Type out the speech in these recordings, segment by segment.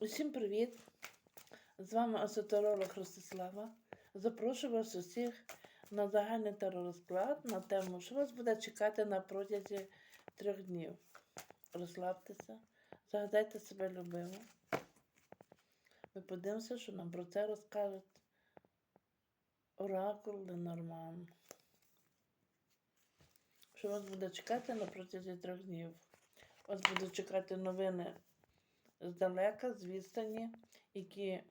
Усім привіт! З вами асотеролог Ростислава. Запрошую вас усіх на загальний теророзклад на тему, що вас буде чекати на протязі трьох днів. Розслабтеся, загадайте себе любимо. Ми подивимося, що нам про це розкажуть Оракул Ленорман. Що вас буде чекати на протязі трьох днів? Вас будуть чекати новини здалека, з відстані, які,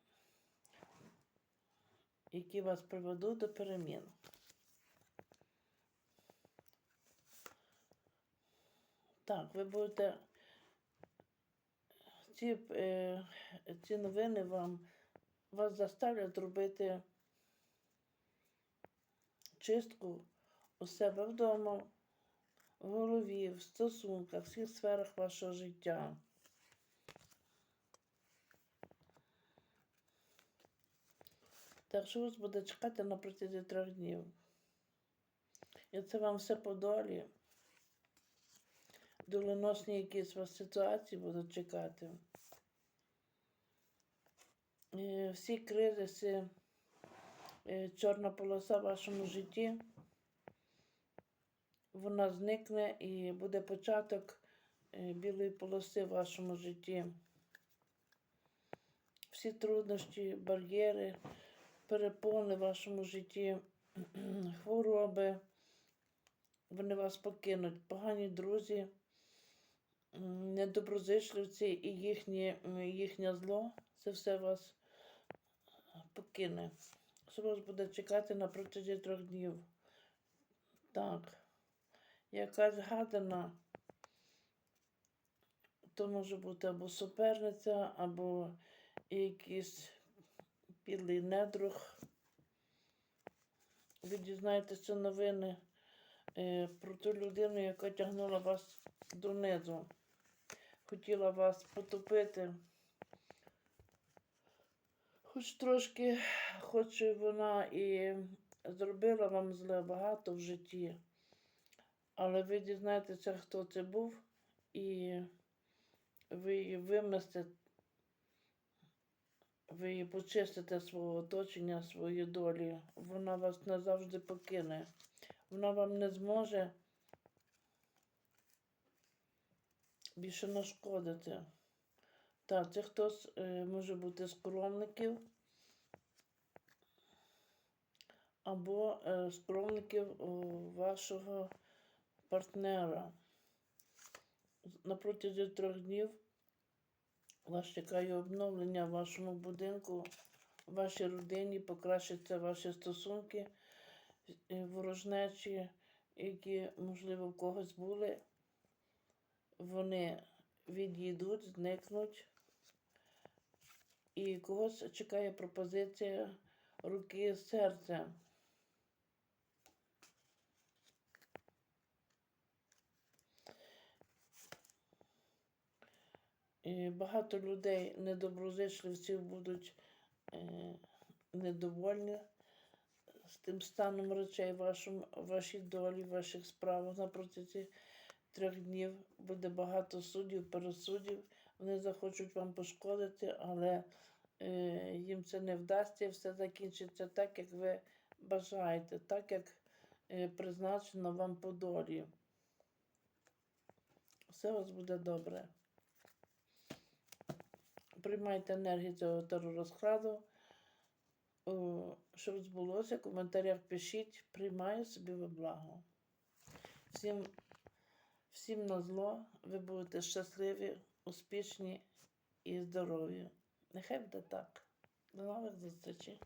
які вас приведуть до перемін. Так, ви будете ці, е, ці новини вам вас заставлять робити чистку у себе вдома, в голові, в стосунках, в всіх сферах вашого життя. Так що вас буде чекати на протязі трьох днів. І це вам все по долі. Доленосні якісь вас ситуації будуть чекати. І всі кризиси, е, чорна полоса в вашому житті, вона зникне і буде початок е, білої полоси в вашому житті. Всі труднощі, бар'єри перепони в вашому житті, хвороби, вони вас покинуть, погані друзі, недоброзичливці і їхнє, їхнє зло, це все вас покине. Що вас буде чекати на протязі трьох днів? Так, якась гадана, то може бути або суперниця, або якісь підлий недруг. Ви дізнаєтеся новини е, про ту людину, яка тягнула вас донизу. Хотіла вас потопити. Хоч трошки, хоч вона і зробила вам зле багато в житті, але ви дізнаєтеся, хто це був, і ви її виместите ви почистите свого оточення, свої долі, вона вас назавжди покине. Вона вам не зможе більше нашкодити. Так, це хтось е, може бути скромників або е, скромників вашого партнера. На протязі трьох днів вас чекає обновлення в вашому будинку, в вашій родині, покращаться ваші стосунки, е, ворожнечі, які, можливо, в когось були. Вони відійдуть, зникнуть. І когось чекає пропозиція руки серця. Багато людей, недоброзичливців, будуть е, недовольні з тим станом речей вашому, вашій долі, ваших справах на протязі трьох днів. Буде багато суддів, пересудів. Вони захочуть вам пошкодити, але е, їм це не вдасться, все закінчиться так, як ви бажаєте, так, як е, призначено вам по долі. Все у вас буде добре приймайте енергію цього теророзкладу. Щоб збулося, в коментарях пишіть, приймаю собі во благо. Всім, всім на зло, ви будете щасливі, успішні і здорові. Нехай буде так. До нових зустрічей.